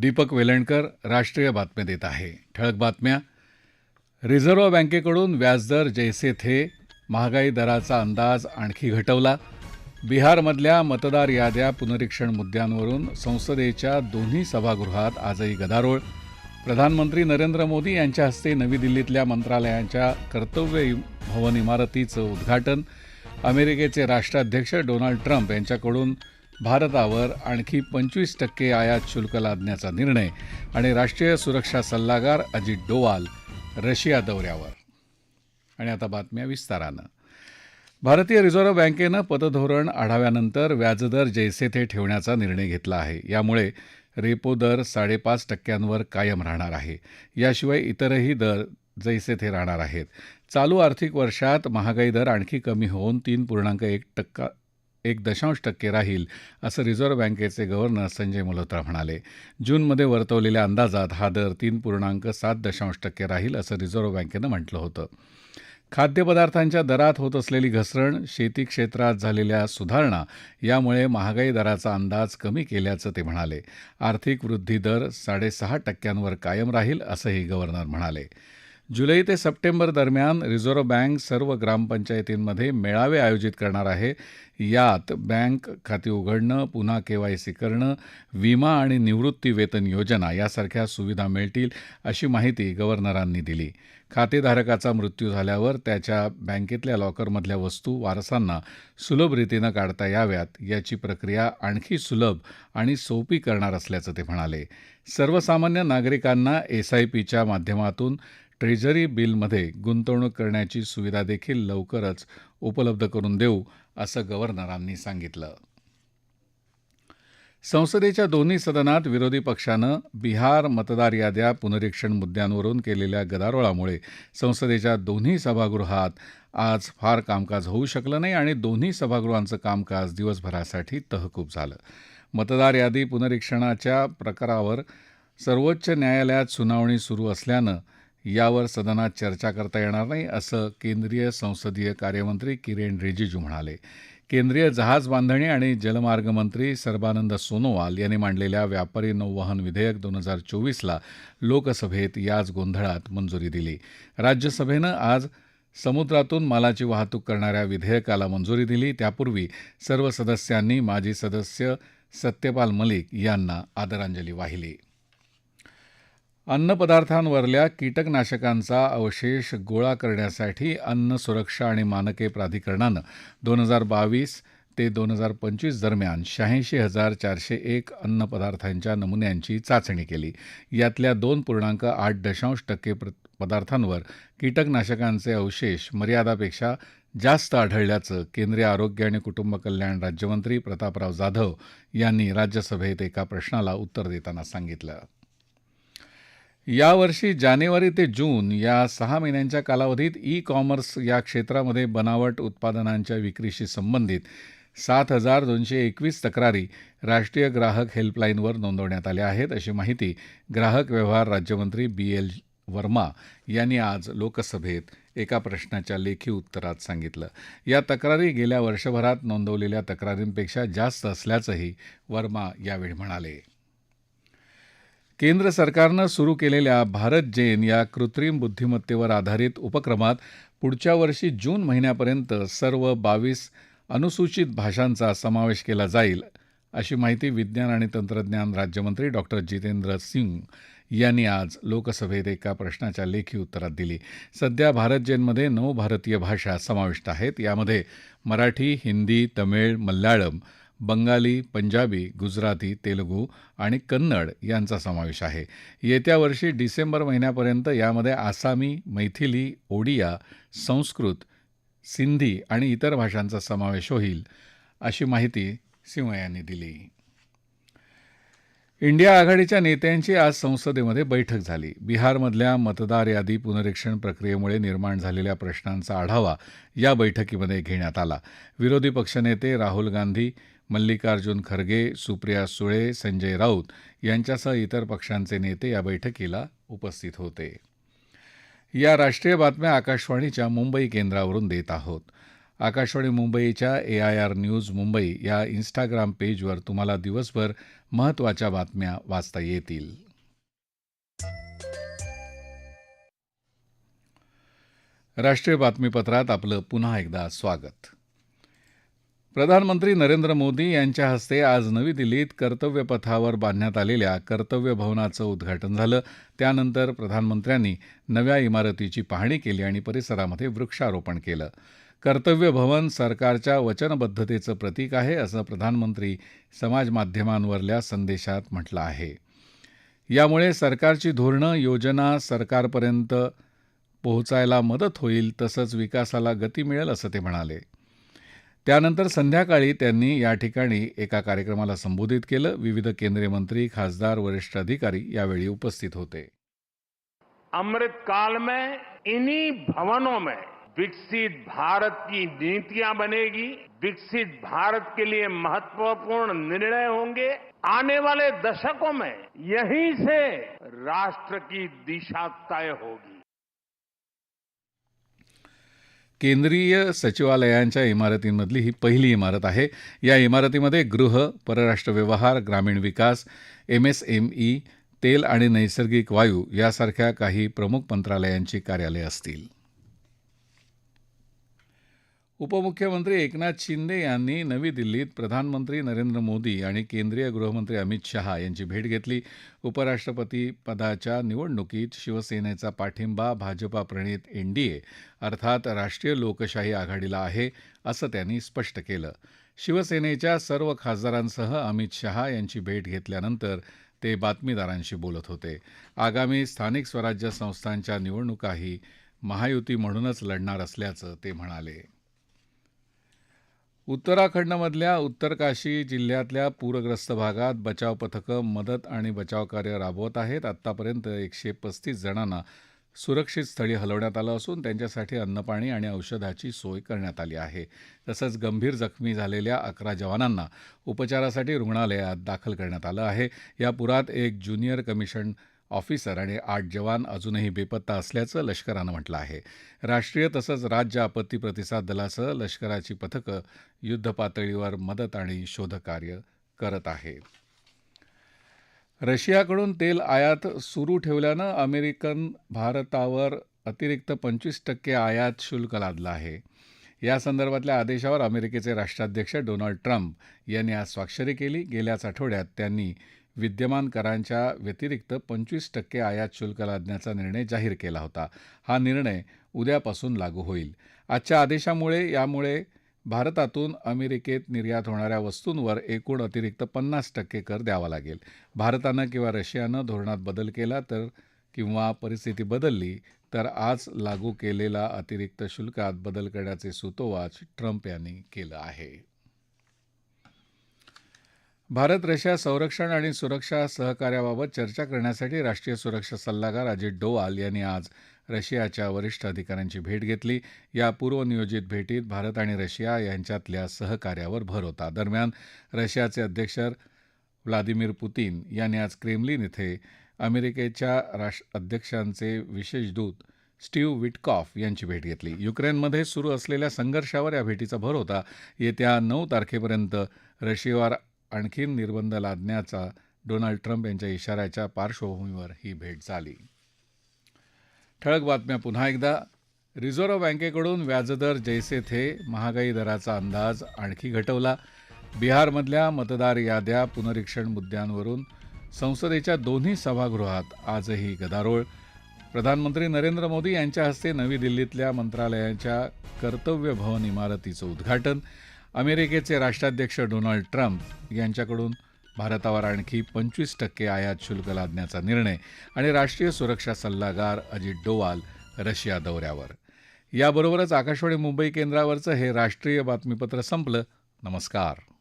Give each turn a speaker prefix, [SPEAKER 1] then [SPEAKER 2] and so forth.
[SPEAKER 1] दीपक वेलणकर राष्ट्रीय बातम्या देत आहे ठळक बातम्या रिझर्व्ह बँकेकडून व्याजदर जैसे थे महागाई दराचा अंदाज आणखी घटवला बिहारमधल्या मतदार याद्या पुनरीक्षण मुद्द्यांवरून संसदेच्या दोन्ही सभागृहात आजही गदारोळ प्रधानमंत्री नरेंद्र मोदी यांच्या हस्ते नवी दिल्लीतल्या मंत्रालयांच्या कर्तव्य भवन इमारतीचं उद्घाटन अमेरिकेचे राष्ट्राध्यक्ष डोनाल्ड ट्रम्प यांच्याकडून भारतावर आणखी पंचवीस टक्के आयात शुल्क लादण्याचा निर्णय आणि राष्ट्रीय सुरक्षा सल्लागार अजित डोवाल रशिया दौऱ्यावर आणि आता बातम्या विस्तारानं भारतीय रिझर्व्ह बँकेनं पतधोरण आढाव्यानंतर व्याजदर जैसे थे ठेवण्याचा निर्णय घेतला आहे यामुळे रेपो दर साडेपाच टक्क्यांवर कायम राहणार आहे याशिवाय इतरही दर जैसे ते राहणार आहेत चालू आर्थिक वर्षात महागाई दर आणखी कमी होऊन तीन पूर्णांक एक टक्का एक दशांश टक्के राहील असं रिझर्व्ह बँकेचे गव्हर्नर संजय मल्होत्रा म्हणाले जूनमध्ये वर्तवलेल्या अंदाजात हा दर तीन पूर्णांक सात दशांश टक्के राहील असं रिझर्व्ह बँकेनं म्हटलं होतं खाद्यपदार्थांच्या दरात होत असलेली घसरण शेती क्षेत्रात झालेल्या सुधारणा यामुळे महागाई दराचा अंदाज कमी केल्याचं ते म्हणाले आर्थिक वृद्धी दर साडेसहा टक्क्यांवर कायम राहील असंही गव्हर्नर म्हणाले जुलै ते सप्टेंबर दरम्यान रिझर्व्ह बँक सर्व ग्रामपंचायतींमध्ये मेळावे आयोजित करणार आहे यात बँक खाती उघडणं पुन्हा केवायसी करणं विमा आणि निवृत्ती वेतन योजना यासारख्या सुविधा मिळतील अशी माहिती गव्हर्नरांनी दिली खातेधारकाचा मृत्यू झाल्यावर त्याच्या बँकेतल्या लॉकरमधल्या वस्तू वारसांना सुलभ रीतीनं काढता याव्यात याची प्रक्रिया आणखी सुलभ आणि सोपी करणार असल्याचं ते म्हणाले सर्वसामान्य नागरिकांना एसआयपीच्या माध्यमातून ट्रेझरी बिलमध्ये गुंतवणूक करण्याची सुविधा देखील लवकरच उपलब्ध करून देऊ असं गव्हर्नरांनी सांगितलं संसदेच्या दोन्ही सदनात विरोधी पक्षानं बिहार मतदार याद्या पुनरीक्षण मुद्द्यांवरून केलेल्या गदारोळामुळे संसदेच्या दोन्ही सभागृहात आज फार कामकाज होऊ शकलं नाही आणि दोन्ही सभागृहांचं कामकाज दिवसभरासाठी तहकूब झालं मतदार यादी पुनरीक्षणाच्या प्रकारावर सर्वोच्च न्यायालयात सुनावणी सुरू असल्यानं यावर सदनात चर्चा करता येणार नाही असं केंद्रीय संसदीय कार्यमंत्री किरेन रिजिजू म्हणाले केंद्रीय जहाज बांधणी आणि जलमार्ग मंत्री सर्बानंद सोनोवाल यांनी मांडलेल्या व्यापारी नौवहन विधेयक दोन हजार चोवीसला लोकसभेत याच गोंधळात मंजुरी दिली राज्यसभेनं आज समुद्रातून मालाची वाहतूक करणाऱ्या विधेयकाला मंजुरी दिली त्यापूर्वी सर्व सदस्यांनी माजी सदस्य सत्यपाल मलिक यांना आदरांजली वाहिली अन्नपदार्थांवरल्या कीटकनाशकांचा अवशेष गोळा करण्यासाठी अन्न सुरक्षा आणि मानके प्राधिकरणानं दोन हजार बावीस ते दोन हजार पंचवीस दरम्यान शहाऐंशी हजार चारशे एक अन्नपदार्थांच्या नमुन्यांची चाचणी केली यातल्या दोन पूर्णांक आठ दशांश टक्के पदार्थांवर कीटकनाशकांचे अवशेष मर्यादापेक्षा जास्त आढळल्याचं केंद्रीय आरोग्य आणि कुटुंब कल्याण राज्यमंत्री प्रतापराव जाधव यांनी राज्यसभेत एका प्रश्नाला उत्तर देताना सांगितलं यावर्षी जानेवारी ते जून या सहा महिन्यांच्या कालावधीत ई कॉमर्स या क्षेत्रामध्ये बनावट उत्पादनांच्या विक्रीशी संबंधित सात हजार दोनशे एकवीस तक्रारी राष्ट्रीय ग्राहक हेल्पलाईनवर नोंदवण्यात आल्या आहेत अशी माहिती ग्राहक व्यवहार राज्यमंत्री बी एल वर्मा यांनी आज लोकसभेत एका प्रश्नाच्या लेखी उत्तरात सांगितलं या तक्रारी गेल्या वर्षभरात नोंदवलेल्या तक्रारींपेक्षा जास्त असल्याचंही वर्मा यावेळी म्हणाले केंद्र सरकारनं सुरू केलेल्या भारत जैन या कृत्रिम बुद्धिमत्तेवर आधारित उपक्रमात पुढच्या वर्षी जून महिन्यापर्यंत सर्व बावीस अनुसूचित भाषांचा समावेश केला जाईल अशी माहिती विज्ञान आणि तंत्रज्ञान राज्यमंत्री डॉक्टर जितेंद्र सिंग यांनी आज लोकसभेत एका प्रश्नाच्या लेखी उत्तरात दिली सध्या भारत जैनमध्ये नऊ भारतीय भाषा समाविष्ट आहेत यामध्ये मराठी हिंदी तमिळ मल्याळम बंगाली पंजाबी गुजराती तेलगू आणि कन्नड यांचा समावेश आहे येत्या वर्षी डिसेंबर महिन्यापर्यंत यामध्ये आसामी मैथिली ओडिया संस्कृत सिंधी आणि इतर भाषांचा समावेश होईल अशी माहिती सिंह यांनी दिली इंडिया आघाडीच्या नेत्यांची आज संसदेमध्ये बैठक झाली बिहारमधल्या मतदार यादी पुनरीक्षण प्रक्रियेमुळे निर्माण झालेल्या प्रश्नांचा आढावा या बैठकीमध्ये घेण्यात आला विरोधी पक्षनेते राहुल गांधी मल्लिकार्जुन खरगे सुप्रिया सुळे संजय राऊत यांच्यासह इतर पक्षांचे नेते या बैठकीला उपस्थित होते या राष्ट्रीय बातम्या आकाशवाणीच्या मुंबई केंद्रावरून देत आहोत आकाशवाणी मुंबईच्या A I R news Mumbai या इन्स्टाग्राम पेजवर तुम्हाला दिवसभर महत्त्वाच्या बातम्या वाचता येतील राष्ट्रीय बातमीपत्रात आपलं पुन्हा एकदा स्वागत प्रधानमंत्री नरेंद्र मोदी यांच्या हस्ते आज नवी दिल्लीत कर्तव्यपथावर बांधण्यात आलेल्या कर्तव्य भवनाचं उद्घाटन झालं त्यानंतर प्रधानमंत्र्यांनी नव्या इमारतीची पाहणी केली आणि परिसरामध्ये वृक्षारोपण केलं कर्तव्य भवन सरकारच्या वचनबद्धतेचं प्रतीक आहे असं प्रधानमंत्री समाज माध्यमांवरल्या संदेशात म्हटलं आहे यामुळे सरकारची धोरणं योजना सरकारपर्यंत पोहोचायला मदत होईल तसंच विकासाला गती मिळेल असं ते म्हणाले त्यानंतर संध्याकाळी त्यांनी या ठिकाणी एका कार्यक्रमाला संबोधित केलं विविध केंद्रीय मंत्री खासदार वरिष्ठ अधिकारी यावेळी उपस्थित होते
[SPEAKER 2] अमृत काल में इन्हीं भवनों में विकसित भारत की नीतियां बनेगी विकसित भारत के लिए महत्वपूर्ण निर्णय होंगे आने वाले दशकों में यहीं से राष्ट्र की दिशा तय होगी
[SPEAKER 1] केंद्रीय सचिवालयांच्या इमारतींमधली ही पहिली इमारत आहे या इमारतीमध्ये गृह परराष्ट्र व्यवहार ग्रामीण विकास एम एम एस ई तेल आणि नैसर्गिक वायू यासारख्या काही प्रमुख मंत्रालयांची कार्यालयं असतील उपमुख्यमंत्री एकनाथ शिंदे यांनी नवी दिल्लीत प्रधानमंत्री नरेंद्र मोदी आणि केंद्रीय गृहमंत्री अमित शहा यांची भेट घेतली उपराष्ट्रपती पदाच्या निवडणुकीत शिवसेनेचा पाठिंबा भाजपा डी एनडीए अर्थात राष्ट्रीय लोकशाही आघाडीला आहे असं त्यांनी स्पष्ट केलं शिवसेनेच्या सर्व खासदारांसह अमित शहा यांची भेट घेतल्यानंतर ते बातमीदारांशी बोलत होते आगामी स्थानिक स्वराज्य संस्थांच्या निवडणुकाही महायुती म्हणूनच लढणार असल्याचं ते म्हणाले उत्तराखंडमधल्या उत्तरकाशी जिल्ह्यातल्या पूरग्रस्त भागात बचाव पथकं मदत आणि बचावकार्य राबवत आहेत आतापर्यंत एकशे पस्तीस जणांना सुरक्षित स्थळी हलवण्यात आलं असून त्यांच्यासाठी अन्नपाणी आणि औषधाची सोय करण्यात आली आहे तसंच गंभीर जखमी झालेल्या अकरा जवानांना उपचारासाठी रुग्णालयात दाखल करण्यात आलं आहे या पुरात एक ज्युनियर कमिशन ऑफिसर आणि आठ जवान अजूनही बेपत्ता असल्याचं लष्करानं म्हटलं आहे राष्ट्रीय तसंच राज्य आपत्ती प्रतिसाद दलासह लष्कराची पथकं युद्धपातळीवर मदत आणि शोधकार्य करत आहेत रशियाकडून तेल आयात सुरू ठेवल्यानं अमेरिकन भारतावर अतिरिक्त पंचवीस टक्के आयात शुल्क लादलं आहे या संदर्भातल्या आदेशावर अमेरिकेचे राष्ट्राध्यक्ष डोनाल्ड ट्रम्प यांनी आज स्वाक्षरी केली गेल्याच आठवड्यात त्यांनी विद्यमान करांच्या व्यतिरिक्त पंचवीस टक्के आयात शुल्क लादण्याचा निर्णय जाहीर केला होता हा निर्णय उद्यापासून लागू होईल आजच्या आदेशामुळे यामुळे भारतातून अमेरिकेत निर्यात होणाऱ्या वस्तूंवर एकूण अतिरिक्त पन्नास टक्के कर द्यावा लागेल भारतानं किंवा रशियानं धोरणात बदल केला तर किंवा परिस्थिती बदलली तर आज लागू केलेला अतिरिक्त शुल्कात बदल करण्याचे सुतोवाच ट्रम्प यांनी केलं आहे भारत रशिया संरक्षण आणि सुरक्षा सहकार्याबाबत चर्चा करण्यासाठी राष्ट्रीय सुरक्षा सल्लागार अजित डोवाल यांनी आज रशियाच्या वरिष्ठ अधिकाऱ्यांची भेट घेतली या पूर्वनियोजित भेटीत भारत आणि रशिया यांच्यातल्या सहकार्यावर भर होता दरम्यान रशियाचे अध्यक्ष व्लादिमीर पुतीन यांनी आज क्रेमलिन इथे अमेरिकेच्या राष्ट्र अध्यक्षांचे विशेष दूत स्टीव्ह विटकॉफ यांची भेट घेतली युक्रेनमध्ये सुरू असलेल्या संघर्षावर या भेटीचा भर होता येत्या नऊ तारखेपर्यंत रशियावर आणखी निर्बंध लादण्याचा डोनाल्ड ट्रम्प यांच्या इशाऱ्याच्या पार्श्वभूमीवर ही भेट झाली ठळक बातम्या पुन्हा एकदा रिझर्व्ह बँकेकडून व्याजदर जैसे थे महागाई दराचा अंदाज आणखी घटवला बिहारमधल्या मतदार याद्या पुनरीक्षण मुद्द्यांवरून संसदेच्या दोन्ही सभागृहात आजही गदारोळ प्रधानमंत्री नरेंद्र मोदी यांच्या हस्ते नवी दिल्लीतल्या मंत्रालयाच्या कर्तव्य भवन इमारतीचं उद्घाटन अमेरिकेचे राष्ट्राध्यक्ष डोनाल्ड ट्रम्प यांच्याकडून भारतावर आणखी पंचवीस टक्के आयात शुल्क लादण्याचा निर्णय आणि राष्ट्रीय सुरक्षा सल्लागार अजित डोवाल रशिया दौऱ्यावर याबरोबरच आकाशवाणी मुंबई केंद्रावरचं हे राष्ट्रीय बातमीपत्र संपलं नमस्कार